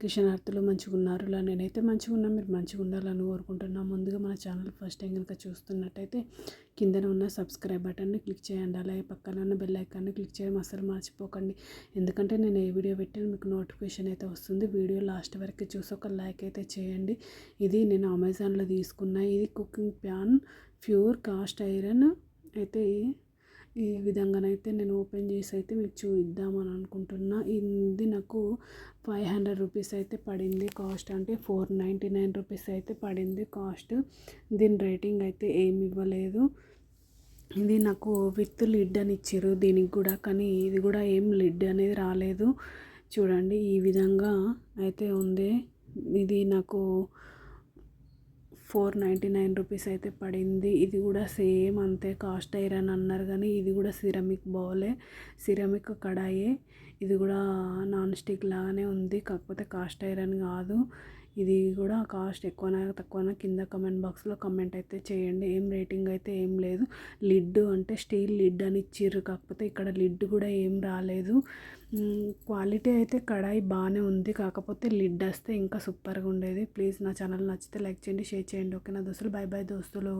కిషనార్థులు మంచిగా ఉన్నారు నేనైతే మంచిగా ఉన్నా మీరు మంచిగా ఉండాలని కోరుకుంటున్నా. ముందుగా మన ఛానల్ ఫస్ట్ టైం కనుక చూస్తున్నట్టయితే కిందన ఉన్న సబ్స్క్రైబ్ బటన్ని క్లిక్ చేయండి. అలాగే పక్కన ఉన్న బెల్ ఐకాన్ని క్లిక్ చేయడం అసలు మర్చిపోకండి. ఎందుకంటే నేను ఏ వీడియో పెట్టాను మీకు నోటిఫికేషన్ అయితే వస్తుంది. వీడియో లాస్ట్ వరకు చూసి ఒక లైక్ అయితే చేయండి. ఇది నేను అమెజాన్లో తీసుకున్న ఇది cooking pan pure cast iron అయితే ఈ విధంగానైతే నేను ఓపెన్ చేసి అయితే మీకు చూద్దామని అనుకుంటున్నా. ఇది నాకు ఫైవ్ హండ్రెడ్ రూపీస్ అయితే పడింది కాస్ట్. అంటే ఫోర్ నైంటీ నైన్ రూపీస్ అయితే పడింది కాస్ట్. దీని రేటింగ్ అయితే ఏమి ఇవ్వలేదు. ఇది నాకు విత్ లిడ్ అని ఇచ్చారు దీనికి కూడా కానీ ఇది కూడా ఏం లిడ్ అనేది రాలేదు. చూడండి ఈ విధంగా అయితే ఉంది. ఇది నాకు ఫోర్ నైంటీ నైన్ రూపీస్ అయితే పడింది. ఇది కూడా సేమ్ అంతే కాస్ట్ ఐరన్ అన్నారు కానీ ఇది కూడా సిరమిక్ బౌలే సిరమిక్ కడాయే. ఇది కూడా నాన్ స్టిక్ లాగానే ఉంది కాకపోతే కాస్ట్ ఐరన్ కాదు. ఇది కూడా కాస్ట్ ఎక్కువనా తక్కువనా కింద కమెంట్ బాక్స్లో కమెంట్ అయితే చేయండి. ఏం రేటింగ్ అయితే ఏం లేదు. లిడ్ అంటే స్టీల్ లిడ్ అని ఇచ్చిర్రు. కాకపోతే ఇక్కడ లిడ్ కూడా ఏం రాలేదు. క్వాలిటీ అయితే కడాయి బాగానే ఉంది. కాకపోతే లిడ్ వస్తే ఇంకా సూపర్గా ఉండేది. ప్లీజ్ నా ఛానల్ నచ్చితే లైక్ చేయండి షేర్ చేయండి. ఓకే నా దోస్తులు బాయ్ బాయ్ దోస్తులు.